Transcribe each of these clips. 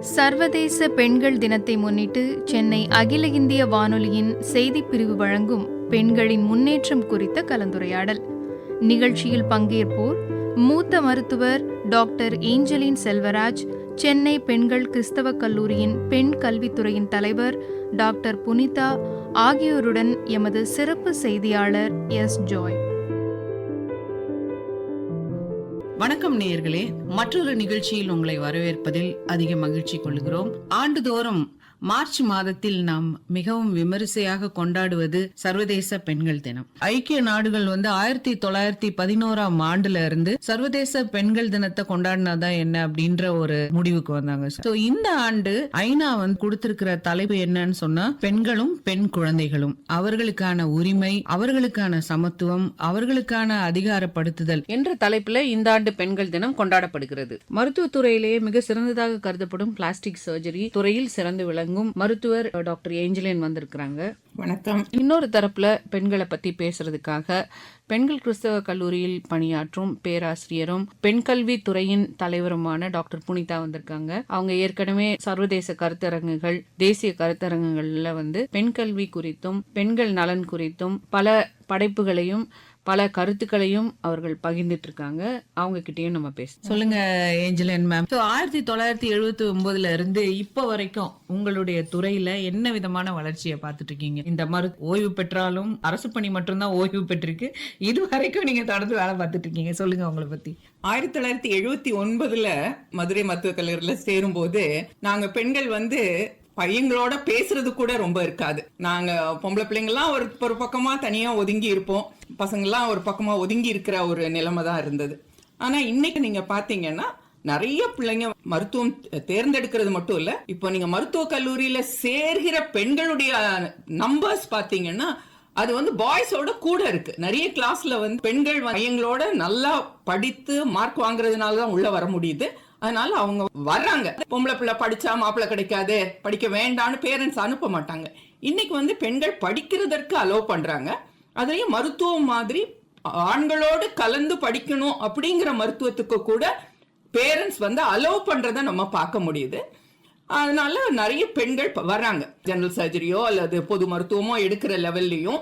சர்வதேச பெண்கள் தினத்தை முன்னிட்டு சென்னை அகில இந்திய வானொலியின் செய்திப் பிரிவு வழங்கும் பெண்களின் முன்னேற்றம் குறித்த கலந்துரையாடல். நிகழ்ச்சியில் பங்கேற்போர் மூத்த மருத்துவர் டாக்டர் ஏஞ்சலின் செல்வராஜ் சென்னை பெண்கள் கிறிஸ்தவ கல்லூரியின் பெண் கல்வித்துறையின் தலைவர் டாக்டர் புனிதா ஆகியோருடன் எமது சிறப்பு செய்தியாளர் எஸ் ஜாய். வணக்கம் நேயர்களே மற்றொரு நிகழ்ச்சியில் உங்களை வரவேற்பதில் அதிக மகிழ்ச்சி கொள்கிறோம். ஆண்டுதோறும் மார்ச் மாதத்தில் நாம் மிகவும் விமரிசையாக கொண்டாடுவது சர்வதேச பெண்கள் தினம். ஐக்கிய நாடுகள் வந்து ஆயிரத்தி தொள்ளாயிரத்தி பதினோராம் ஆண்டுல இருந்து சர்வதேச பெண்கள் தினத்தை கொண்டாடினாதான் என்ன அப்படின்ற ஒரு முடிவுக்கு வந்தாங்க. சோ இந்த ஆண்டு ஐநா வந்து கொடுத்திருக்கிற தலைப்பு என்னன்னு சொன்னா பெண்களும் பெண் குழந்தைகளும். அவர்களுக்கான உரிமை அவர்களுக்கான சமத்துவம் அவர்களுக்கான அதிகாரப்படுத்துதல் என்ற தலைப்புல இந்த ஆண்டு பெண்கள் தினம் கொண்டாடப்படுகிறது. மருத்துவத்துறையிலேயே மிக சிறந்ததாக கருதப்படும் பிளாஸ்டிக் சர்ஜரி துறையில் சிறந்து விளங்கும் மருத்துவர் டாக்டர் ஏஞ்சலின் வந்திருக்கிறாங்க. வணக்கம். இன்னொரு தரப்புல பெண்களை பத்தி பேசுறதுக்காக பெண்கள் கிறிஸ்தவ கல்லூரியில் பணியாற்றும் பேராசிரியரும் பெண் கல்வி துறையின் தலைவருமான டாக்டர் புனிதா வந்திருக்காங்க. அவங்க ஏற்கனவே சர்வதேச கருத்தரங்குகள் தேசிய கருத்தரங்குகள்ல வந்து பெண் கல்வி குறித்தும் பெண்கள் நலன் குறித்தும் பல படைப்புகளையும் பல கருத்துக்களையும் அவர்கள் பகிர்ந்துட்டு இருக்காங்க அவங்க கிட்டயும் நம்ம பேச சொல்லுங்க ஏஞ்சலின் மேம். ஆயிரத்தி தொள்ளாயிரத்தி எழுபத்தி ஒன்பதுல இருந்து இப்ப வரைக்கும் உங்களுடைய துறையில என்ன விதமான வளர்ச்சியை பார்த்துட்டு இருக்கீங்க இந்த மரு ஓய்வு பெற்றாலும் அரசு பணி மட்டும்தான் ஓய்வு பெற்றிருக்கு. இது வரைக்கும் நீங்க தொடர்ந்து வேலை பார்த்துட்டு இருக்கீங்க சொல்லுங்க உங்களை பத்தி. ஆயிரத்தி தொள்ளாயிரத்தி எழுபத்தி ஒன்பதுல மதுரை மருத்துவக் கல்லூரியில சேரும்போது நாங்க பெண்கள் வந்து பையங்களோட பேசுறது கூட ரொம்ப இருக்காது. நாங்க பொம்பளை பிள்ளைங்கலாம் ஒரு ஒரு பக்கமா தனியா ஒதுங்கி இருப்போம். பசங்கள்லாம் ஒரு பக்கமா ஒதுங்கி இருக்கிற ஒரு நிலைமை தான் இருந்தது. ஆனா இன்னைக்கு நீங்க பாத்தீங்கன்னா நிறைய பிள்ளைங்க மருத்துவம் தேர்ந்தெடுக்கிறது மட்டும் இல்ல இப்போ நீங்க மருத்துவ கல்லூரியில சேர்கிற பெண்களுடைய நம்பர்ஸ் பாத்தீங்கன்னா அது வந்து பாய்ஸோட கூட இருக்கு. நிறைய கிளாஸ்ல வந்து பெண்கள் பையங்களோட நல்லா படித்து மார்க் வாங்குறதுனால தான் உள்ள வர முடியுது. அதனால அவங்க வர்றாங்க. பொம்பளை பிள்ளை படிச்சா மாப்பிள்ளை கிடைக்காது படிக்க வேண்டாம்னு பேரண்ட்ஸ் அனுப்ப மாட்டாங்க. இன்னைக்கு வந்து பெண்கள் படிக்கிறதற்கு அலோவ் பண்றாங்க. அதையும் மருத்துவம் மாதிரி ஆண்களோடு கலந்து படிக்கணும் அப்படிங்கிற மருத்துவத்துக்கு கூட பேரண்ட்ஸ் வந்து அலோவ் பண்றதை நம்ம பார்க்க முடியுது. அதனால நிறைய பெண்கள் வர்றாங்க. ஜெனரல் சர்ஜரியோ அல்லது பொது மருத்துவமோ எடுக்கிற லெவல்லையும்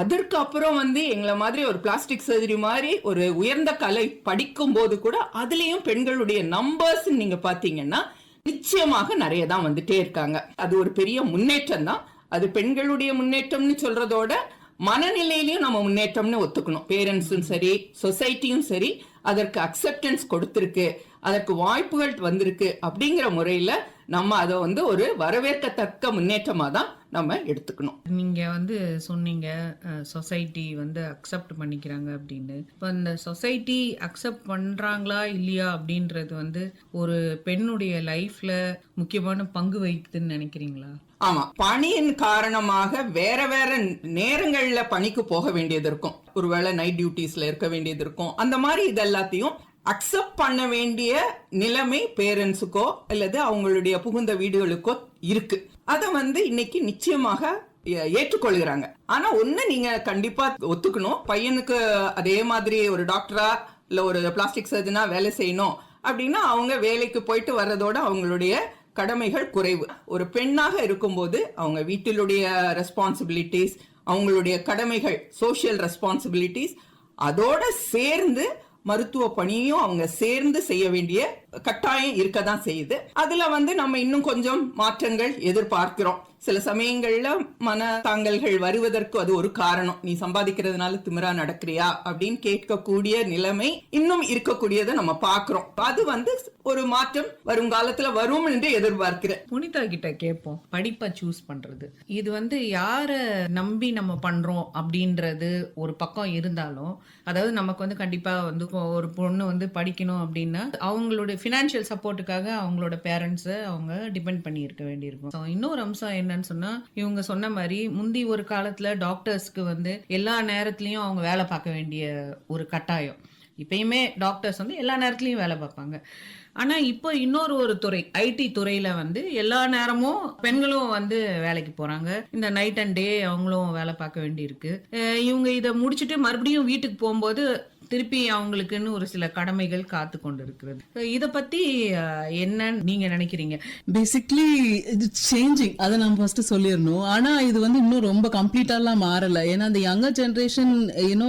அதற்கு அப்புறம் வந்து எங்களை மாதிரி ஒரு பிளாஸ்டிக் சர்ஜரி மாதிரி ஒரு உயர்ந்த கலை படிக்கும் போது கூட அதுலேயும் பெண்களுடைய நம்பர்ஸ் நீங்க பாத்தீங்கன்னா நிச்சயமாக நிறைய தான் வந்துட்டே இருக்காங்க. அது ஒரு பெரிய முன்னேற்றம் தான். அது பெண்களுடைய முன்னேற்றம்னு சொல்றதோட மனநிலையிலையும் நம்ம முன்னேற்றம்னு ஒத்துக்கணும். பேரண்ட்ஸும் சரி சொசைட்டியும் சரி அதற்கு அக்செப்டன்ஸ் கொடுத்துருக்கு அதற்கு வாய்ப்புகள் வந்திருக்கு அப்படிங்கிற முறையில நம்ம அதை வந்து ஒரு வரவேற்கத்தக்க முன்னேற்றமாக தான் நம்ம எடுத்துக்கணும். நீங்க வந்து சொன்னீங்க சொசைட்டி வந்து அக்செப்ட் பண்ணிக்கிறாங்க அப்படின்னு. இப்போ இந்த சொசைட்டி அக்செப்ட் பண்றாங்களா இல்லையா அப்படின்றது வந்து ஒரு பெண்ணுடைய லைஃப்ல முக்கியமான பங்கு வகிக்குதுன்னு நினைக்கிறீங்களா? ஆமா. பணியின் காரணமாக வேற வேற நேரங்கள்ல பணிக்கு போக வேண்டியது இருக்கும். ஒருவேளை நைட் டியூட்டிஸ்ல இருக்க வேண்டியது இருக்கும். அந்த மாதிரி இது எல்லாத்தையும் அக்செப்ட் பண்ண வேண்டிய நிலைமை பேரண்ட்ஸுக்கோ அல்லது அவங்களுடைய புகுந்த வீடுகளுக்கோ இருக்கு. அதை வந்து இன்னைக்கு நிச்சயமாக ஏ- ஏற்றுக்கொள்கிறாங்க. ஆனா ஒண்ணு நீங்க கண்டிப்பா ஒத்துக்கணும். பையனுக்கு அதே மாதிரி ஒரு டாக்டரா இல்ல ஒரு பிளாஸ்டிக் சர்ஜனா வேலை செய்யணும் அப்படின்னா அவங்க வேலைக்கு போயிட்டு வர்றதோட அவங்களுடைய கடமைகள் குறைவு. ஒரு பெண்ணாக இருக்கும்போது அவங்க வீட்டிலுடைய ரெஸ்பான்சிபிலிட்டிஸ் அவங்களுடைய கடமைகள் சோஷியல் ரெஸ்பான்சிபிலிட்டிஸ் அதோட சேர்ந்து மருத்துவ பணியும் அவங்க சேர்ந்து செய்ய வேண்டிய கட்டாயம் இருக்க தான் செய்யுது. அதுல வந்து நம்ம இன்னும் கொஞ்சம் மாற்றங்கள் எதிர்பார்க்கிறோம். சில சமயங்கள்ல மன தாங்கல்கள் வருவதற்கு அது ஒரு காரணம். நீ சம்பாதிக்கிறதுனால திமிரா நடக்கிறியா அப்படின்னு கேட்கக்கூடிய நிலைமை இன்னும் இருக்கக்கூடியதை நம்ம பார்க்கிறோம். அது வந்து ஒரு மாற்றம் வருங்காலத்துல வரும் என்று எதிர்பார்க்கிறேன். புனிதா கிட்ட கேட்போம். படிப்பை சூஸ் பண்றது. இது வந்து யார நம்பி நம்ம பண்றோம் அப்படின்றது ஒரு பக்கம் இருந்தாலும் அதாவது நமக்கு வந்து கண்டிப்பா வந்து ஒரு பொண்ணு வந்து படிக்கணும் அப்படின்னா அவங்களுடைய ஃபினான்ஷியல் சப்போர்ட்டுக்காக அவங்களோட பேரண்ட்ஸை அவங்க டிபெண்ட் பண்ணி இருக்க வேண்டியிருக்கும். ஸோ இன்னொரு அம்சம் என்னன்னு சொன்னால் இவங்க சொன்ன மாதிரி முந்தி ஒரு காலத்தில் டாக்டர்ஸ்க்கு வந்து எல்லா நேரத்துலையும் அவங்க வேலை பார்க்க வேண்டிய ஒரு கட்டாயம். இப்பயுமே டாக்டர்ஸ் வந்து எல்லா நேரத்துலையும் வேலை பார்ப்பாங்க. ஆனால் இப்போ இன்னொரு ஒரு துறை ஐடி துறையில் வந்து எல்லா நேரமும் பெண்களும் வந்து வேலைக்கு போகிறாங்க இந்த நைட் அண்ட் டே அவங்களும் வேலை பார்க்க வேண்டியிருக்கு. இவங்க இதை முடிச்சுட்டு மறுபடியும் வீட்டுக்கு போகும்போது திருப்பி அவங்களுக்குன்னு ஒரு சில கடமைகள் காத்து கொண்டு இருக்கிறது இதை பத்தி என்ன என்னன்னு நீங்க நினைக்கிறீங்க? பேசிக்லி இது சேஞ்சிங் அதை நம்ம ஃபர்ஸ்ட் சொல்லிடணும். ஆனா இது வந்து இன்னும் ரொம்ப கம்ப்ளீட்டாலாம் மாறல. ஏன்னா அந்த யங்கர் ஜென்ரேஷன் யூனோ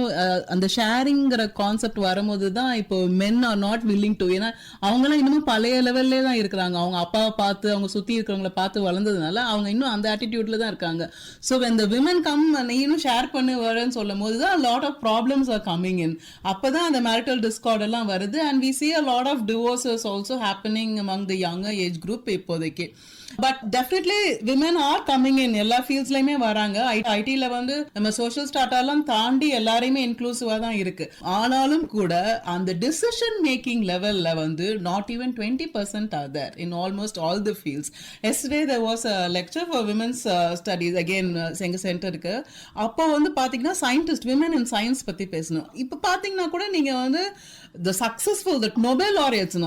அந்த ஷேரிங்கிற கான்செப்ட் வரும்போது தான் இப்போ men are not willing to ஏன்னா அவங்களாம் இன்னமும் பழைய லெவல்லே தான் இருக்கிறாங்க. அவங்க அப்பாவை பார்த்து அவங்க சுத்தி இருக்கிறவங்கள பார்த்து வளர்ந்ததுனால அவங்க இன்னும் அந்த ஆட்டிடியூட்ல தான் இருக்காங்க. ஸோ இந்த விமன் கம் நீனும் ஷேர் பண்ணி வரேன்னு சொல்லும் போது தான் lot of problems are coming in அப்பதான் அந்த மேரிட்டல் டிஸ்கார்டெல்லாம் வருது and we see a lot of divorces also happening among the younger age group இப்போதைக்கு but definitely women are coming in எல்லா ஃபீல்ட்ஸ்லயுமே வராங்க. ஐடியில வந்து நம்ம சோஷியல் ஸ்டார்டெல்லாம் தாண்டி எல்லாரையுமே இன்க்ளூசிவா தான் இருக்கு. ஆனாலும் கூட அந்த டிசிஷன் மேக்கிங் லெவல்ல வந்து not even twenty percent are there in almost all the fields yesterday there was a lecture for women's uh, again again uh, எங்க சென்டருக்கு அப்போ வந்து பாத்தீங்கன்னா சயின்டிஸ்ட் விமன் இன் சயின்ஸ் பத்தி பேசணும். இப்போ பாத்தீங்கன்னா கூட நீங்க வந்து the successful that Nobel laureates and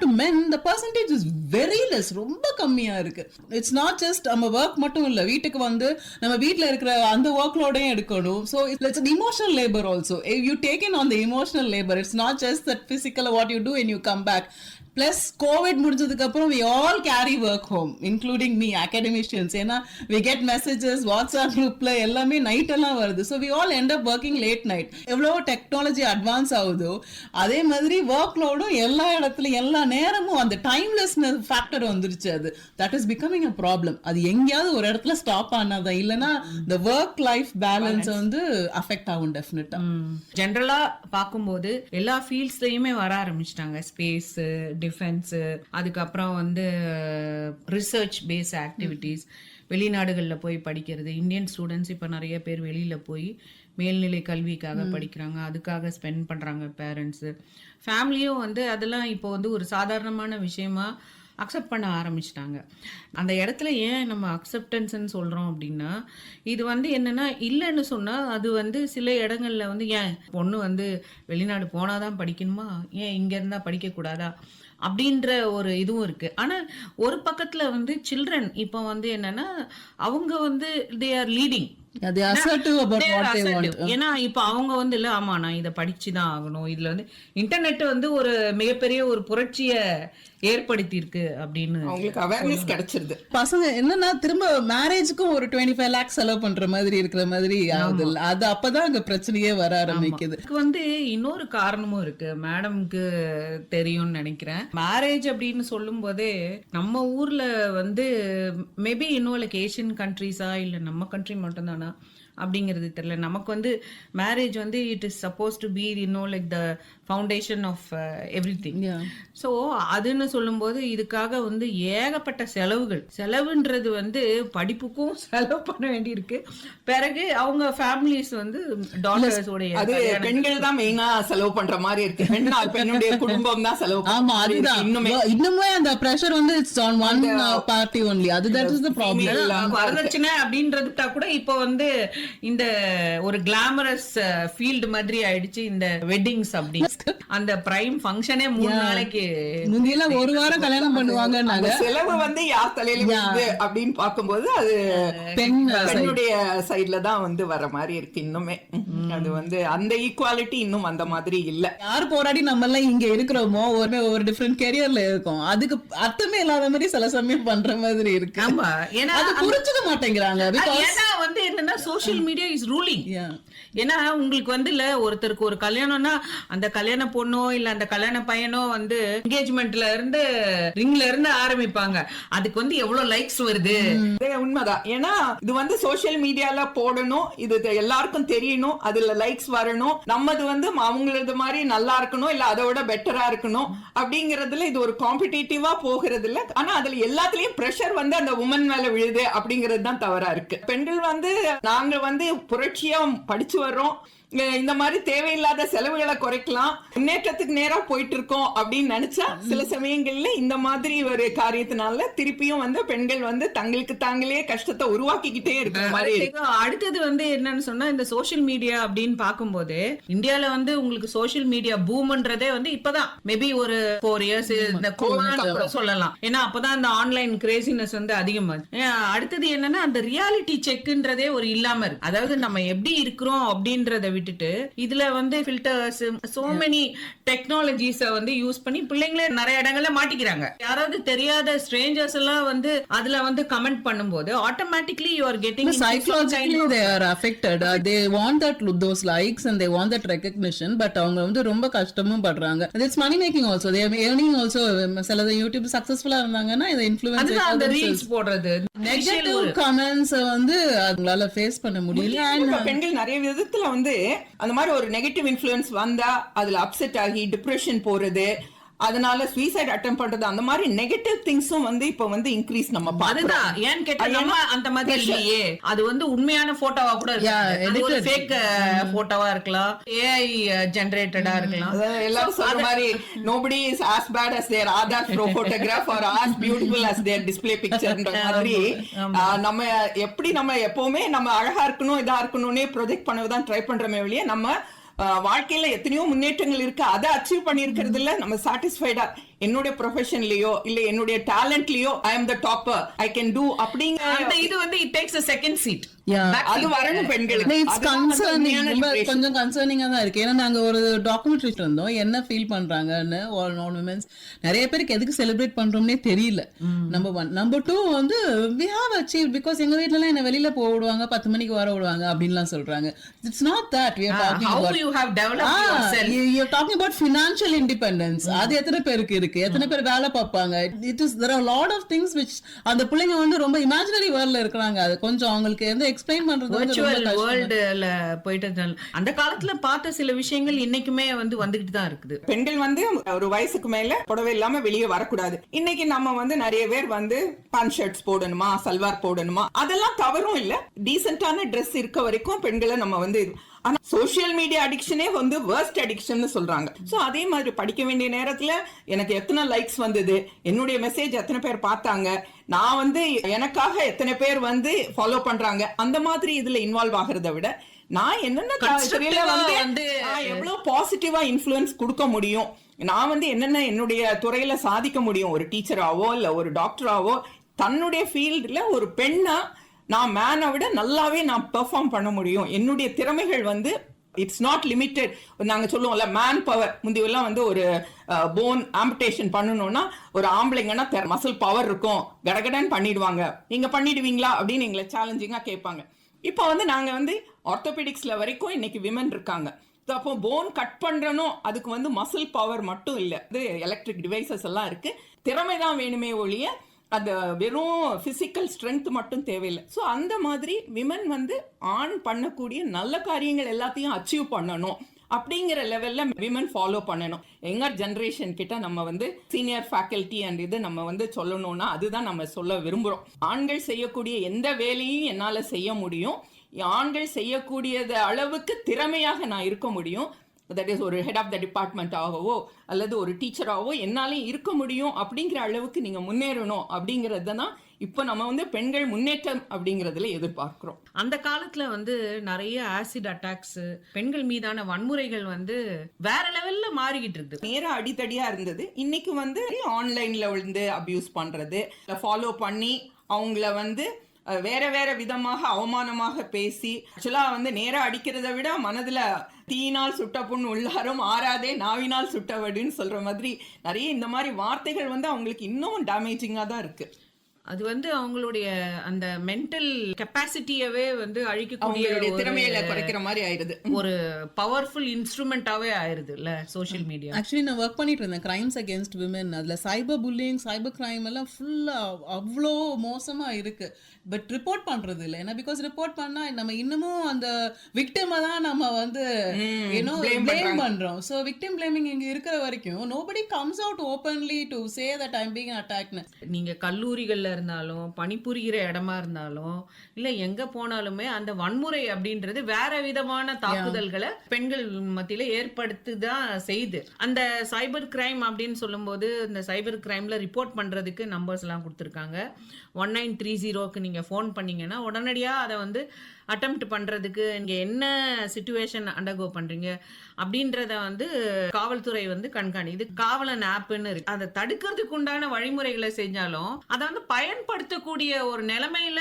to men the percentage is percentage is ரொம்ப கம்மியா இருக்கு இட்ஸ் நாட் ஜஸ்ட் நம்ம ஒர்க் மட்டும் இல்ல வீட்டுக்கு வந்து நம்ம வீட்டில் இருக்கிற அந்த ஒர்க் லோடையும் எடுக்கணும் so it's an emotional labour also you take in on the emotional labour it's not just that physical what you do in you come back plus Covid முடிஞ்சதுக்கு அப்புறம் we all carry work home including me academicians ஏன்னா we get messages WhatsApp குரூப்ல எல்லாமே night எல்லாம் வருது. So we all end up working late night எவ்வளோ technology advance ஆகுதோ அதே மாதிரி ஒர்க் லோடும் எல்லா இடத்துலயும் எல்லா நேரமும் அந்த டைம்லெஸ்னஸ் ஃபேக்டர் வந்துருச்சு அது. That is becoming a problem அது எங்கேயாவது ஒரு இடத்துல ஸ்டாப் ஆனாதான். இல்லைன்னா இந்த ஒர்க் லைஃப் பேலன்ஸ் வந்து அஃபெக்ட் ஆகும் டெஃபினட்டா ஜென்ரலா பார்க்கும்போது எல்லா ஃபீல்ட்ஸ்லயுமே வர ஆரம்பிச்சிட்டாங்க. ஸ்பேஸ் டிஃபென்ஸ் அதுக்கப்புறம் வந்து ரிசர்ச் பேஸ் ஆக்டிவிட்டீஸ் வெளிநாடுகளில் போய் படிக்கிறது. இந்தியன் ஸ்டூடெண்ட்ஸ் இப்போ நிறைய பேர் வெளியில போய் மேல்நிலை கல்விக்காக படிக்கிறாங்க. அதுக்காக ஸ்பெண்ட் பண்றாங்க பேரண்ட்ஸு ஃபேமிலியும் வந்து அதெல்லாம் இப்போ வந்து ஒரு சாதாரணமான விஷயமா அக்செப்ட் பண்ண ஆரம்பிச்சிட்டாங்க. அந்த இடத்துல ஏன் நம்ம அக்செப்டன்ஸ்ன்னு சொல்கிறோம் அப்படின்னா இது வந்து என்னன்னா இல்லைன்னு சொன்னால் அது வந்து சில இடங்கள்ல வந்து ஏன் பொண்ணு வந்து வெளிநாடு போனால் தான் படிக்கணுமா? ஏன் இங்கே இருந்தால் படிக்கக்கூடாதா? அப்படின்ற ஒரு இதுவும் இருக்கு. ஆனா ஒரு பக்கத்துல வந்து சில்ட்ரன் இப்போ வந்து என்னன்னா அவங்க வந்து தே ஆர் லீடிங் ஏன்னா இப்ப அவங்க வந்து இல்ல ஆமா நான் இதை படிச்சுதான் ஆகணும். இதுல வந்து இன்டர்நெட் வந்து ஒரு மிகப்பெரிய ஒரு புரட்சிய ஏற்படுத்தி இருக்கு அப்படின்னு அவங்களுக்கு அவேர்னஸ் கிடைச்சிருது. பசங்க என்னன்னா திரும்ப மேரேஜுக்கும் ஒரு டுவெண்ட்டி ஃபைவ் லேக்ஸ் செலவு பண்ற மாதிரி இருக்கிற மாதிரி ஆகுது இல்ல. அது அப்பதான் அங்க பிரச்சனையே வர ஆரம்பிக்குது. இதுக்கு வந்து இன்னொரு காரணமும் இருக்கு. மேடம்க்கு தெரியும்னு நினைக்கிறேன். மேரேஜ் அப்படின்னு சொல்லும் போதே நம்ம ஊர்ல வந்து மேபி இன்னும் லைக் ஏஷியன் கண்ட்ரீஸா இல்ல நம்ம கண்ட்ரி மட்டும்தானா அப்படிங்கிறது தெரியல. நமக்கு வந்து மேரேஜ் வந்து it is suppose to be இன்னும் like the foundation of everything. So அதுன்னு சொல்லும்போது இதுக்காக வந்து ஏகப்பட்ட செலவுகள். செலவுன்றது வந்து படிப்புக்கும் செலவு பண்ண வேண்டியிருக்கு. பிறகு அவங்க ஃபேமிலிஸ் வந்து டாலர்ஸ் உடைய அது பெண்கள் தான் மெயினா செலவு பண்ற மாதிரி இருக்கு. பெண்ணா பெண்ணுடைய குடும்பம் தான் செலவு ஆமா அதுதான். இன்னுமே இன்னுமே அந்த பிரஷர் வந்து it's on one party only அது தட் இஸ் த ப்ராப்ளம் வரதட்சணை அப்படின்றதுட்டா கூட இப்போ வந்து இந்த ஒரு கிளாமரஸ் ஃபீல்டு மாதிரி ஆயிடுச்சு இந்த வெட்டிங்ஸ் அந்த பிரைம் ஃபங்க்ஷனே மூணு நாளைக்கு முந்தியெல்லாம் ஒரு வாரம் கல்யாணம் பண்ணுவாங்கன்னாங்க. அந்த செலவு வந்து யார் தலையில விழுது அப்படின்னு பார்க்கும்போது அது பெண் பெண்ணுடைய சைடுல தான் வந்து வர மாதிரி இருக்கு இன்னுமே. அது வந்து அந்த ஈக்குவாலிட்டி இன்னும் அந்த மாதிரி இல்ல. யார் போராடி நம்ம எல்லாம் இங்க இருக்கிறோமோ ஒரு ஒரு டிஃப்ரெண்ட் கெரியர்ல இருக்கோம். அதுக்கு அர்த்தமே இல்லாத மாதிரி சில சமயம் பண்ற மாதிரி இருக்கு. ஆமா. ஏன்னா அது புரிஞ்சுக்க மாட்டேங்கிறாங்க. ஏன்னா வந்து என்னன்னா சோஷியல் மீடியா இஸ் ரூலிங் ஏன்னா உங்களுக்கு வந்து இல்ல ஒருத்தருக்கு ஒரு கல்யாணம்னா அந்த கல்யாண பொண்ணோ இல்ல அந்த கல்யாண பையனோ வந்து என்கேஜ்மெண்ட்ல இருந்து ரிங்ல இருந்து ஆரம்பிப்பாங்க. அதுக்கு வந்து எவ்வளவு லைக்ஸ் வருது? உண்மைதான். ஏன்னா இது வந்து சோஷியல் மீடியால போடணும். இது எல்லாருக்கும் தெரியணும். அதுல லைக்ஸ் வரணும். நம்மது வந்து அவங்களது மாதிரி நல்லா இருக்கணும். இல்ல அதை விட பெட்டரா இருக்கணும். அப்படிங்கறதுல இது ஒரு காம்படிட்டிவா போகிறது இல்ல ஆனா அதுல எல்லாத்துலயும் பிரஷர் வந்து அந்த உமன் மேல விழுது அப்படிங்கிறது தான் தவறா இருக்கு. பெண்கள் வந்து நாங்க வந்து புரட்சியா படிச்சு வர்றோம். இந்த மாதிரி தேவையில்லாத செலவுகளை குறைக்கலாம். முன்னேற்றத்துக்கு நேரா போயிட்டு இருக்கோம் அப்படின்னு நினைச்சா சில சமயங்கள்ல இந்த மாதிரி ஒரு காரியத்தினால திருப்பியும் வந்து பெண்கள் வந்து தங்களுக்கு தாங்களே கஷ்டத்தை உருவாக்கிக்கிட்டே இருக்கிற மாதிரி. அடுத்தது- வந்து என்னன்னு சொன்னா இந்த சோஷியல் மீடியா அப்படின்னு பார்க்கும்போது இந்தியால வந்து உங்களுக்கு சோஷியல் மீடியா பூம்ன்றதே வந்து இப்பதான். மேபி ஒரு ஃபோர் இயர்ஸ் இந்த கொரோனா சொல்லலாம். ஏன்னா அப்பதான் இந்த ஆன்லைன் கிரேசினஸ் வந்து அதிகமாச்சு ஏன் அடுத்தது என்னன்னா அந்த ரியாலிட்டி செக்ன்றதே ஒரு இல்லாம இருக்கு. அதாவது நம்ம எப்படி இருக்கிறோம் அப்படின்றத விட்டுட்டு இதுல வந்து ஃபில்டர்ஸ் சோ மெனி டெக்னாலஜிஸ வந்து யூஸ் பண்ணி பிள்ளைங்களே நிறைய இடங்கள்ல மாட்டிக்கிறாங்க. யாராவது தெரியாத ஸ்ட்ரேஞ்சர்ஸ் எல்லாம் வந்து அதுல வந்து கமெண்ட் பண்ணும்போது automatically you are getting they are affected. Uh, they want that those likes and they want that recognition but அவங்க வந்து ரொம்ப கஷ்டமும் படுறாங்க. Money making also. They are earning also. சில யூடியூப் சக்சஸ்ஃபுல்லா இருந்தாங்கன்னா இதை இன்ஃப்ளூயன்ஸ் அந்த ரீல்ஸ் போடுறது. நெகட்டிவ் கமெண்ட்ஸ் வந்து அவங்களால ஃபேஸ் பண்ண முடியல. பெண்கள் நிறைய விதத்துல வந்து அந்த மாதிரி ஒரு நெகட்டிவ் இன்ஃப்ளூயன்ஸ் வந்தா அதுல அப்செட் ஆகி டிப்ரெஷன் போறது அதனால சூசைட் அட்டம் பண்றது அந்த மாதிரி நெகட்டிவ் திங்ஸும் வந்து இப்ப வந்து இன்க்ரீஸ் நம்ம அதுதான். ஏன் கேட்டா அந்த மாதிரி இல்லையே. அது வந்து உண்மையான போட்டோவா கூட இருக்கலாம். ஃபேக் போட்டோவா இருக்கலாம். ஏஐ ஜெனரேட்டடா இருக்கலாம். அதாவது எல்லாரும் சொல்ற மாதிரி nobody is as bad as their Aadhaar pro photograph or as beautiful as their display pictureன்ற மாதிரி நம்ம எப்படி நம்ம எப்பவுமே நம்ம அழகா இருக்கணும் இதா இருக்கணும்னே ப்ரொஜெக்ட் பண்ணதான் ட்ரை பண்றோமே வெளியே நம்ம வாழ்க்கையில எத்தனையோ முன்னேற்றங்கள் இருக்கு. அதை அச்சீவ் பண்ணியிருக்கிறதுல நம்ம சாட்டிஸ்ஃபைடா என்னுடைய ப்ரொஃபஷன்லயோ இல்ல என்னுடைய டேலண்ட்லயோ I am the topper I can do அந்த அப்படிங்கிற இது வந்து it takes a second seat. அது வரணும் பெண்களுக்கு. கொஞ்சம் கன்சர்னிங்கா தான் இருக்கு. ஏன்னா நாங்க ஒரு டாக்குமெண்ட்ரி இருந்தோம் என்ன ஃபீல் பண்றாங்கன்னு ஆல் உமன்ஸ் நிறைய பேருக்கு எதுக்கு செலிப்ரேட் பண்றோம்னே தெரியல. நம்பர் ஒன் நம்பர் டூ வந்து வி ஹாவ் அச்சீவ் பிகாஸ் எங்க வீட்ல எல்லாம் என்ன வெளியில போக விடுவாங்க பத்து மணிக்கு வர விடுவாங்க அப்படின்லாம் சொல்றாங்க. It's not that we are talking how about you have developed yourself? you're talking about financial independence. அது எத்தனை பேருக்கு இருக்கு? எத்தனை பேர் வேலை பார்ப்பாங்க? It is are a lot of things which அந்த பிள்ளைங்க வந்து ரொம்ப இமேஜினரி வேர்ல்ட்ல இருக்கிறாங்க. அது கொஞ்சம் அவங்களுக்கு வந்து எக்ஸ்பிளைன் பண்றது. வேர்ல்டுல போயிட்டு அந்த காலத்துல பார்த்த சில விஷயங்கள் இன்னைக்குமே வந்து வந்துகிட்டு தான் இருக்குது. பெண்கள் வந்து ஒரு வயசுக்கு மேல புடவை இல்லாம வெளியே வரக்கூடாது. இன்னைக்கு நம்ம வந்து நிறைய பேர் வந்து பேண்ட் ஷர்ட்ஸ் போடணுமா சல்வார் போடணுமா? அதெல்லாம் தவறும் இல்ல. டீசென்டான Dress இருக்க வரைக்கும் பெண்களை நம்ம வந்து ஆனா சோஷியல் மீடியா அடிக்ஷனே வந்து வேர்ஸ்ட் அடிக்ஷன் சொல்றாங்க. சோ அதே மாதிரி படிக்க வேண்டிய நேரத்துல எனக்கு எத்தனை லைக்ஸ் வந்தது? என்னுடைய மெசேஜ் எத்தனை பேர் பார்த்தாங்க? நான் வந்து எனக்காக எத்தனை பேர் வந்து ஃபாலோ பண்றாங்க? அந்த மாதிரி இதுல இன்வால்வ் ஆகுறதை விட நான் என்னென்ன வந்து எவ்வளவு பாசிட்டிவா இன்ஃப்ளூயன்ஸ் கொடுக்க முடியும்? நான் வந்து என்னென்ன என்னுடைய துறையில சாதிக்க முடியும்? ஒரு டீச்சராவோ இல்ல ஒரு டாக்டராவோ தன்னுடைய ஃபீல்டுல ஒரு பெண்ணா நான் மேனை விட நல்லாவே நான் பெர்ஃபார்ம் பண்ண முடியும். என்னுடைய திறமைகள் வந்து இட்ஸ் நாட் லிமிட்டெட் நாங்கள் சொல்லுவோம்ல மேன் பவர் முந்தியெல்லாம் வந்து ஒரு போன் ஆம்பிடேஷன் பண்ணணும்னா ஒரு ஆம்பளைங்கன்னா மசில் பவர் இருக்கும். கடகடன்னு பண்ணிடுவாங்க. நீங்கள் பண்ணிடுவீங்களா? அப்படின்னு எங்களை சேலஞ்சிங்காக கேட்பாங்க. இப்போ வந்து நாங்கள் வந்து ஆர்த்தோபெடிக்ஸில் வரைக்கும் இன்னைக்கு விமன் இருக்காங்க. அப்போ போன் கட் பண்ணுறனும் அதுக்கு வந்து மசில் பவர் மட்டும் இல்லை. இது எலக்ட்ரிக் டிவைசஸ் எல்லாம் இருக்குது திறமை தான் வேணுமே ஒழிய அந்த வெறும் ஃபிசிக்கல் ஸ்ட்ரென்த் மட்டும் தேவையில்லை. ஸோ அந்த மாதிரி விமன் வந்து ஆண் பண்ணக்கூடிய நல்ல காரியங்கள் எல்லாத்தையும் அச்சீவ் பண்ணணும். அப்படிங்கிற லெவலில் விமன் ஃபாலோ பண்ணணும். யங்கர் ஜென்ரேஷன் கிட்ட நம்ம வந்து சீனியர் ஃபேக்கல்ட்டி அண்ட் இது நம்ம வந்து சொல்லணும்னா அதுதான் நம்ம சொல்ல விரும்புகிறோம் ஆண்கள் செய்யக்கூடிய எந்த வேலையும் என்னால் செய்ய முடியும். ஆண்கள் செய்யக்கூடியது அளவுக்கு திறமையாக நான் இருக்க முடியும். தட் இஸ் ஒரு ஹெட் ஆஃப் த டிபார்ட்மெண்ட் ஆகவோ அல்லது ஒரு டீச்சராகவோ என்னாலையும் இருக்க முடியும் அப்படிங்கிற அளவுக்கு நீங்க முன்னேறணும் அப்படிங்கறது தான் இப்போ நம்ம வந்து பெண்கள் முன்னேற்றம் அப்படிங்கறதுல எதிர்பார்க்கிறோம். அந்த காலத்துல வந்து நிறைய ஆசிட் அட்டாக்ஸ் பெண்கள் மீதான வன்முறைகள் வந்து வேற லெவல்ல மாறிக்கிட்டு இருக்கு நேரா அடித்தடியா இருந்தது. இன்னைக்கு வந்து ஆன்லைன்ல வந்து அபியூஸ் பண்றது ஃபாலோ பண்ணி அவங்கள வந்து வேற வேற விதமாக அவமானமாக பேசி ஆக்சுவலா வந்து நேரா அடிக்கிறத விட மனதுல தீயினால் சுட்ட புண் உள்ளாரும் ஆறாதே நாவினால் சுட்டவடுன்னு சொல்ற மாதிரி நிறைய இந்த மாதிரி வார்த்தைகள் வந்து அவங்களுக்கு இன்னும் டேமேஜிங்கா தான் இருக்கு. அது வந்து அவங்களுடைய அந்த மென்டல் கெப்பாசிட்டியவே வந்து அழிக்கக்கூடிய திறமையில குறைக்கிற மாதிரி ஆயிடுது ஒரு பவர்ஃபுல் இன்ஸ்ட்ருமெண்டாவே ஆயிருது இல்ல சோஷியல் மீடியா ஆக்சுவலி நான் ஒர்க் பண்ணிட்டு இருந்தேன் கிரைம்ஸ் அகேன்ஸ்ட் விமன் அதுல சைபர் புல்லிங் சைபர் கிரைம் எல்லாம் ஃபுல்லா அவ்வளோ மோசமா இருக்கு. பட் ரிப்போர்ட் பண்றது இல்லை. ஏன்னா பிகாஸ் ரிப்போர்ட் பண்ணா நம்ம இன்னமும் அந்த விக்டிமை தான் நம்ம வந்து ஏன்னோ blame பிளேம் பண்றோம். ஸோ விக்டிம் பிளேமிங் இங்க இருக்கிற வரைக்கும் nobody comes out openly to say that I'm being அட்டாக்னு நீங்க கல்லூரிகள்ல இருந்தாலும் பணிபுரிகிற இடமா இருந்தாலும் இல்ல எங்க போனாலுமே அந்த வன்முறை அப்படின்றது வேற விதமான தாக்குதல்களை பெண்கள் மத்தியில ஏற்படுத்துதான் செய்யுது. அந்த சைபர் கிரைம் அப்படின்னு சொல்லும்போது இந்த சைபர் கிரைம்ல ரிப்போர்ட் பண்றதுக்கு நம்பர்ஸ் எல்லாம் கொடுத்துருக்காங்க. ஒன் நைன் த்ரீ ஜீரோக்கு நீங்க ஃபோன் பண்ணீங்கன்னா உடனடியா அதை வந்து அட்டம்ப்ட் பண்றதுக்கு நீங்க என்ன சுச்சுவேஷன் அண்டர்கோ பண்றீங்க அப்படின்றத வந்து காவல்துறை வந்து கண்காணி. இது காவலன் ஆப்னு இருக்கு. அதை தடுக்கிறதுக்கு உண்டான வழிமுறைகளை செஞ்சாலும் அதை வந்து பயன்படுத்தக்கூடிய ஒரு நிலைமையில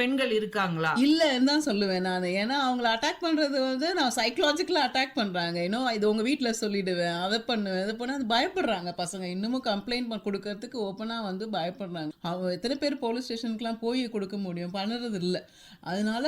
பெண்கள் இருக்காங்களா? இல்லைன்னு தான் சொல்லுவேன் நான். ஏன்னா அவங்கள அட்டாக் பண்றது வந்து நான் சைக்கலாஜிக்கலா அட்டாக் பண்றாங்க. இன்னும் இது உங்க வீட்டில் சொல்லிடுவேன் அதை பண்ணுவேன் இதை பண்ண அது பயப்படுறாங்க பசங்க. இன்னமும் கம்ப்ளைண்ட் கொடுக்கறதுக்கு ஓப்பனா வந்து பயப்படுறாங்க. அவங்க எத்தனை பேர் போலீஸ் ஸ்டேஷனுக்குலாம் போய் கொடுக்க முடியும்? பண்ணுறது இல்லை. அதனால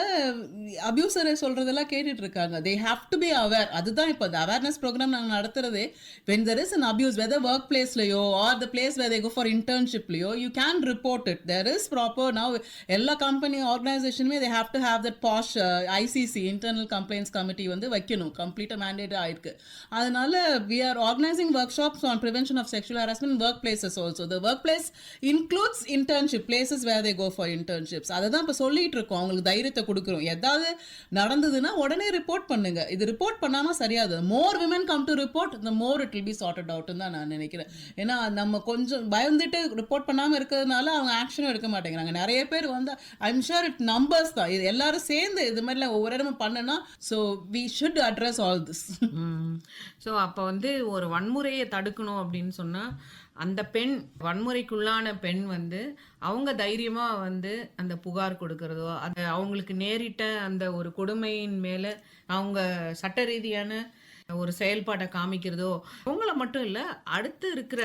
அபியூசரை சொல்றதெல்லாம் கேட்டுட்டு இருக்காங்க. They have to be aware அதுதான் இப்போ இந்த அவேர்னஸ் ப்ரோக்ராம் நாங்கள் நடத்துறதே. When there is an abuse whether work பிளேஸ்லையோ or the place whether go for இன்டர்ன்ஷிப்லையோ you can report it there is proper now எல்லா company ஆர்கனைசேஷனுமே they have to have that POSH ICC internal complaints committee வந்து வைக்கணும். கம்ப்ளீட்டாக mandate ஆயிருக்கு. அதனால we are organising workshops on prevention of sexual harassment work places also the work place includes internship places where they go for internships அதை தான் இப்போ சொல்லிட்டு இருக்கோம். அவங்களுக்கு தைரியத்தை கொடுக்குறோம். ஏதாவது நடந்ததுன்னா உடனே ரிப்போர்ட் பண்ணுங்க. இது ரிப்போர்ட் பண்ணாம சரியாது. More women come to report the more it will be sorted அவுட்னு தான் நான் நினைக்கிறேன். ஏன்னா நம்ம கொஞ்சம் பயந்துட்டு ரிப்போர்ட் பண்ணாம இருக்கிறதுனால அவங்க ஆக்ஷனும் எடுக்க மாட்டேங்கிறாங்க. நிறைய பேர் வந்து ஐம் ஷூர் இட் நம்பர்ஸ் தான். இது எல்லாரும் சேர்ந்து இது மாதிரிலாம் ஒவ்வொரு இடமும் பண்ணனா so we should address all this so அப்போ வந்து ஒரு வன்முறையை தடுக்கணும் அப்படின்னு சொன்னால் அந்த பெண் வன்முறைக்குள்ளான பெண் வந்து அவங்க தைரியமாக வந்து அந்த புகார் கொடுக்கறதோ அது அவங்களுக்கு நேரிட்ட அந்த ஒரு கொடுமையின் மேலே அவங்க சட்ட ரீதியான ஒரு செயல்பாட்டை காமிக்கிறதோ அவங்கள மட்டும் இல்ல அடுத்து இருக்கிற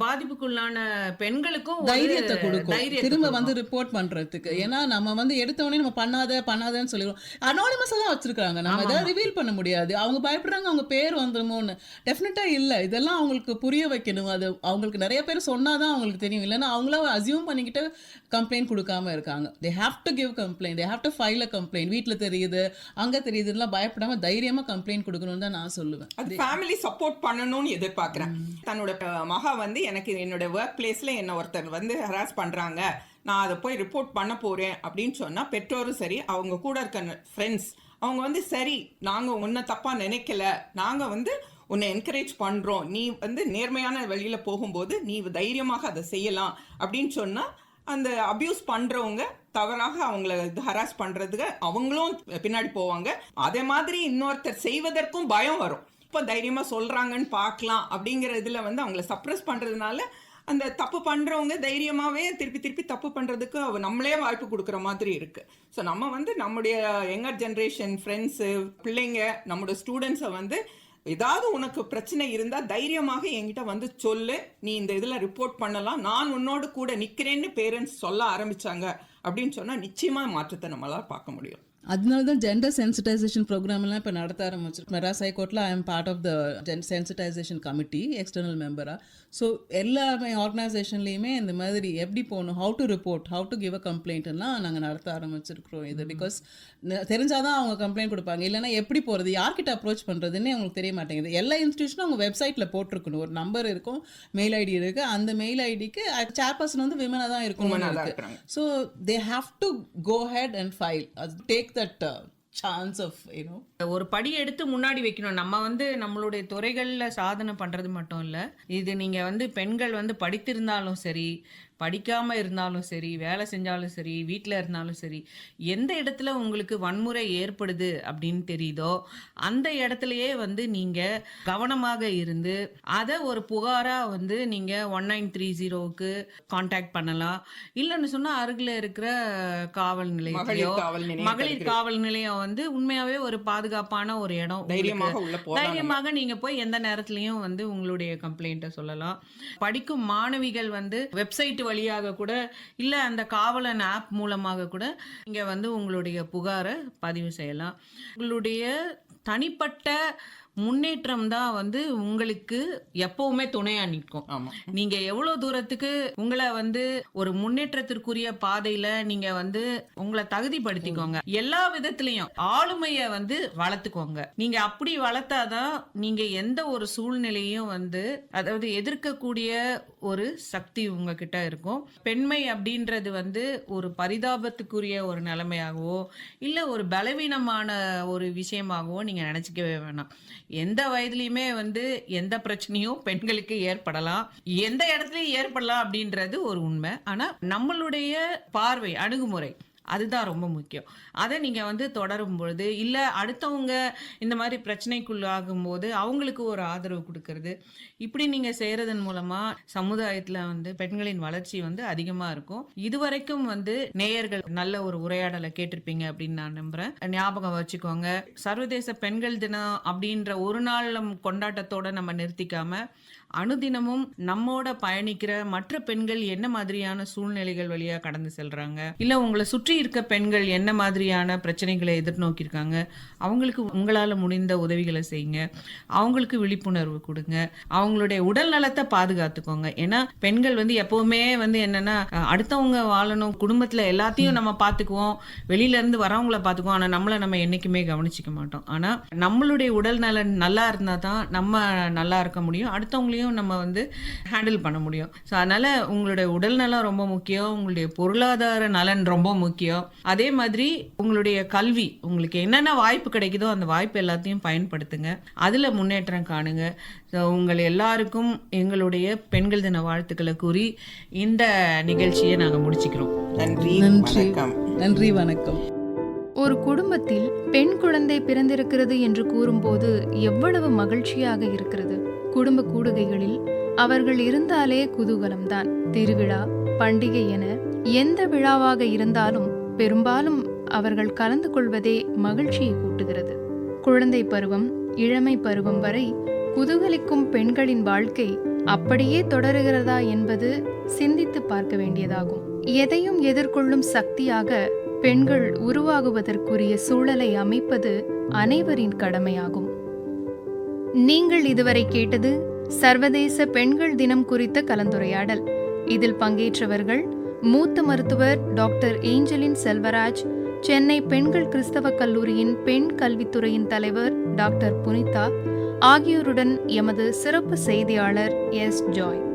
பாதிப்புக்குள்ளான பெண்களுக்கும் தைரியத்தை கொடுக்கும். திரும்ப. வந்து ரிப்போர்ட் பண்றதுக்கு. ஏன்னா நம்ம வந்து எடுத்த உடனே நம்ம பண்ணாத பண்ணாதன்னு சொல்லிடுவோம். அனானிமஸா தான் வச்சிருக்காங்க நம்ம எதாவது ரிவீல் பண்ண முடியாது. அவங்க பயப்படுறாங்க அவங்க பேர் வந்துருமோன்னு. டெஃபினட்டா இல்ல. இதெல்லாம் அவங்களுக்கு புரிய வைக்கணும். அது அவங்களுக்கு நிறைய பேர் சொன்னாதான் அவங்களுக்கு தெரியும். இல்லைன்னா அவங்கள அசியூம் பண்ணிக்கிட்டு கம்ப்ளைண்ட் கொடுக்காம இருக்காங்க. They have to give complaint they have to file a complaint வீட்ல தெரியுது அங்க தெரியுதுலாம் பயப்படாம தைரியமா கம்ப்ளைண்ட் கொடுக்கணும்னு தான் நான் சொல்லுவேன். அது ஃபேமிலி சப்போர்ட் பண்ணணும்னு எதிர்பார்க்கிறேன். தன்னோட மகா வந்து எனக்கு என்னோட ஒர்க் பிளேஸ்ல என்ன ஒருத்தர் வந்து ஹராஸ் பண்றாங்க. நான் அதை போய் ரிப்போர்ட் பண்ண போறேன் அப்படின்னு சொன்னா பெற்றோரும் சரி அவங்க கூட இருக்க ஃப்ரெண்ட்ஸ் அவங்க வந்து சரி நாங்க உன்னை தப்பா நினைக்கல. நாங்க வந்து உன்னை என்கரேஜ் பண்றோம். நீ வந்து நேர்மையான வழியில போகும்போது நீ தைரியமாக அதை செய்யலாம் அப்படின்னு சொன்னா அந்த அபியூஸ் பண்ணுறவங்க தவறாக அவங்கள ஹராஸ் பண்ணுறதுக்கு அவங்களும் பின்னாடி போவாங்க. அதே மாதிரி இன்னொருத்தர் செய்வதற்கும் பயம் வரும். இப்போ தைரியமாக சொல்கிறாங்கன்னு பார்க்கலாம் அப்படிங்கிற இதில் வந்து அவங்கள சப்ரஸ் பண்ணுறதுனால அந்த தப்பு பண்ணுறவங்க தைரியமாகவே திருப்பி திருப்பி தப்பு பண்ணுறதுக்கு அவ நம்மளே வாய்ப்பு கொடுக்குற மாதிரி இருக்குது ஸோ நம்ம வந்து நம்முடைய யங்கர் ஜென்ரேஷன் ஃப்ரெண்ட்ஸு பிள்ளைங்க நம்மளோட ஸ்டூடெண்ட்ஸை வந்து ஏதாவது உனக்கு பிரச்சனை இருந்தால் தைரியமாக என்கிட்ட வந்து சொல்லு. நீ இந்த இதில் ரிப்போர்ட் பண்ணலாம். நான் உன்னோடு கூட நிற்கிறேன்னு பேரண்ட்ஸ் சொல்ல ஆரம்பித்தாங்க அப்படின்னு சொன்னால் நிச்சயமாக மாற்றத்தை நம்மளால் பார்க்க முடியும். அதனால தான் ஜெண்டர் சென்சிட்டைசேஷன் ப்ரோக்ராம் எல்லாம் இப்போ நடத்த ஆரம்பிச்சிருக்கோம். மெட்ராஸ் ஹைகோர்ட்டில் I am part of the gender sensitization committee external மெம்பராக ஸோ எல்லாமே ஆர்கனைசேஷன்லேயுமே இந்த மாதிரி எப்படி போகணும் how to report how to give a கம்ப்ளைண்ட்லாம் நாங்கள் நடத்த ஆரம்பிச்சிருக்கிறோம் இது. பிகாஸ் தெரிஞ்சாதான் அவங்க கம்ப்ளைண்ட் கொடுப்பாங்க. இல்லைன்னா எப்படி போகிறது யார்கிட்ட அப்ரோச் பண்ணுறதுன்னு அவங்களுக்கு தெரிய மாட்டேங்குது. எல்லா இன்ஸ்டியூஷனும் அவங்க வெப்சைட்டில் போட்டிருக்கணும். ஒரு நம்பர் இருக்கும் மெயில் ஐடி இருக்குது அந்த மெயில் ஐடிக்கு சேர்பர்சன் வந்து விமனாக தான் இருக்கணும். So they have to go head and file take that chance of you know ஒரு படி எடுத்து முன்னாடி வைக்கணும். நம்ம வந்து நம்மளுடைய துறைகளில் சாதனை பண்றது மட்டும் இல்ல. இது நீங்கள் வந்து பெண்கள் வந்து படித்திருந்தாலும் சரி படிக்காம இருந்தாலும் சரி வேலை செஞ்சாலும் சரி வீட்டில் இருந்தாலும் சரி எந்த இடத்துல உங்களுக்கு வன்முறை ஏற்படுது அப்படின்னு தெரியுதோ அந்த இடத்துலயே வந்து நீங்க கவனமாக இருந்து அதை ஒரு புகாரா வந்து நீங்க ஒன் நைன் த்ரீ ஜீரோவுக்கு காண்டாக்ட் பண்ணலாம் இல்லைன்னு சொன்னா அருகில் இருக்கிற காவல் நிலையத்தையோ மகளிர் காவல் நிலையம் வந்து உண்மையாவே ஒரு பாதுகாப்பான ஒரு இடம் தைரியமாக உங்களுக்கு. உள்ள போகலாம் தைரியமாக நீங்க போய் எந்த நேரத்திலயும் வந்து உங்களுடைய கம்ப்ளைண்ட்டை சொல்லலாம் படிக்கும் மாணவிகள் வந்து வெப்சைட் வழியாக கூட இல்லை அந்த காவலன் ஆப் மூலமாக கூட இங்கே வந்து உங்களுடைய புகாரை பதிவு செய்யலாம். உங்களுடைய தனிப்பட்ட முன்னேற்றம் தான் வந்து உங்களுக்கு எப்பவுமே துணையா நிற்கும். நீங்க எவ்வளவு தூரத்துக்கு உங்களை வந்து ஒரு முன்னேற்றத்திற்குரிய பாதையில நீங்க வந்து உங்களை தகுதிப்படுத்திக்கோங்க. எல்லா விதத்திலையும் ஆளுமைய வந்து வளர்த்துக்கோங்க. நீங்க அப்படி வளர்த்தாதான் நீங்க எந்த ஒரு சூழ்நிலையும் வந்து அதாவது எதிர்க்கக்கூடிய ஒரு சக்தி உங்ககிட்ட இருக்கும். பெண்மை அப்படின்றது வந்து ஒரு பரிதாபத்துக்குரிய ஒரு நிலைமையாகவோ இல்ல ஒரு பலவீனமான ஒரு விஷயமாகவோ நீங்க நினைச்சுக்கவே வேணாம். எந்த வயதுலயுமே வந்து எந்த பிரச்சனையும் பெண்களுக்கு ஏற்படலாம். எந்த இடத்துலயும் ஏற்படலாம் அப்படின்றது ஒரு உண்மை. ஆனா நம்மளுடைய பார்வை அணுகுமுறை அதுதான் ரொம்ப முக்கியம். அதை நீங்கள் வந்து தொடரும் பொழுது இல்லை அடுத்தவங்க இந்த மாதிரி பிரச்சனைக்குள்ளாகும் போது அவங்களுக்கு ஒரு ஆதரவு கொடுக்கறது. இப்படி நீங்கள் செய்கிறதன் மூலமாக சமுதாயத்தில் வந்து பெண்களின் வளர்ச்சி வந்து அதிகமாக இருக்கும். இதுவரைக்கும் வந்து நேயர்கள் நல்ல ஒரு உரையாடலை கேட்டிருப்பீங்க அப்படின்னு நான் நம்புகிறேன் ஞாபகம் வச்சுக்கோங்க சர்வதேச பெண்கள் தினம் அப்படின்ற ஒரு நாள் கொண்டாட்டத்தோட நம்ம நிறுத்திக்காம அனுதினமும் நம்மோட பயணிக்கிற மற்ற பெண்கள் என்ன மாதிரியான சூழ்நிலைகள் வழியா கடந்து செல்றாங்க? இல்ல உங்களை சுற்றி இருக்க பெண்கள் என்ன மாதிரியான பிரச்சனைகளை எதிர்நோக்கியிருக்காங்க? அவங்களுக்கு உங்களால முடிந்த உதவிகளை செய்யுங்க. அவங்களுக்கு விழிப்புணர்வு கொடுங்க. அவங்களுடைய உடல் நலத்தை பாதுகாத்துக்கோங்க. ஏன்னா பெண்கள் வந்து எப்பவுமே வந்து என்னன்னா அடுத்தவங்க வாழணும். குடும்பத்துல எல்லாத்தையும் நம்ம பாத்துக்குவோம். வெளியில இருந்து வரவங்கள பாத்துக்குவோம். ஆனா நம்மள நம்ம என்னைக்குமே கவனிச்சுக்க மாட்டோம். ஆனா நம்மளுடைய உடல் நலன் நல்லா இருந்தா தான் நம்ம நல்லா இருக்க முடியும். அடுத்தவங்களையும் நம்ம வந்து ஹேண்டில் பண்ண முடியும். ஸோ அதனால உங்களுடைய உடல் நலம் ரொம்ப முக்கியம். உங்களுடைய பொருளாதார நலன் ரொம்ப முக்கியம். அதே மாதிரி உங்களுடைய கல்வி உங்களுக்கு என்னென்ன வாய்ப்பு கிடைக்குதோ அந்த வாய்ப்பு எல்லாத்தையும் பயன்படுத்துங்க. அதில் முன்னேற்றம் காணுங்க. ஸோ உங்கள் எல்லாருக்கும் எங்களுடைய பெண்கள் தின வாழ்த்துக்களை கூறி இந்த நிகழ்ச்சியை நாங்கள் முடிச்சுக்கிறோம். நன்றி நன்றி. வணக்கம். நன்றி வணக்கம். ஒரு குடும்பத்தில் பெண் குழந்தை பிறந்திருக்கிறது என்று கூறும்போது எவ்வளவு மகிழ்ச்சியாக இருக்கிறது? குடும்ப கூடுகைகளில் அவர்கள் இருந்தாலே குதூகலம்தான். திருவிழா பண்டிகை என எந்த விழாவாக இருந்தாலும் பெரும்பாலும் அவர்கள் கலந்து கொள்வதே மகிழ்ச்சியை கூட்டுகிறது. குழந்தை பருவம் இளமை பருவம் வரை குதூகலிக்கும் பெண்களின் வாழ்க்கை அப்படியே தொடருகிறதா என்பது சிந்தித்து பார்க்க வேண்டியதாகும். எதையும் எதிர்கொள்ளும் சக்தியாக பெண்கள் உருவாகுவதற்குரிய சூழலை அமைப்பது அனைவரின் கடமையாகும். நீங்கள் இதுவரை கேட்டது சர்வதேச பெண்கள் தினம் குறித்த கலந்துரையாடல். இதில் பங்கேற்றவர்கள் மூத்த மருத்துவர் டாக்டர் ஏஞ்சலின் செல்வராஜ் சென்னை பெண்கள் கிறிஸ்தவ கல்லூரியின் பெண் கல்வித்துறையின் தலைவர் டாக்டர் புனிதா ஆகியோருடன் எமது சிறப்பு செய்தியாளர் எஸ். ஜாய்.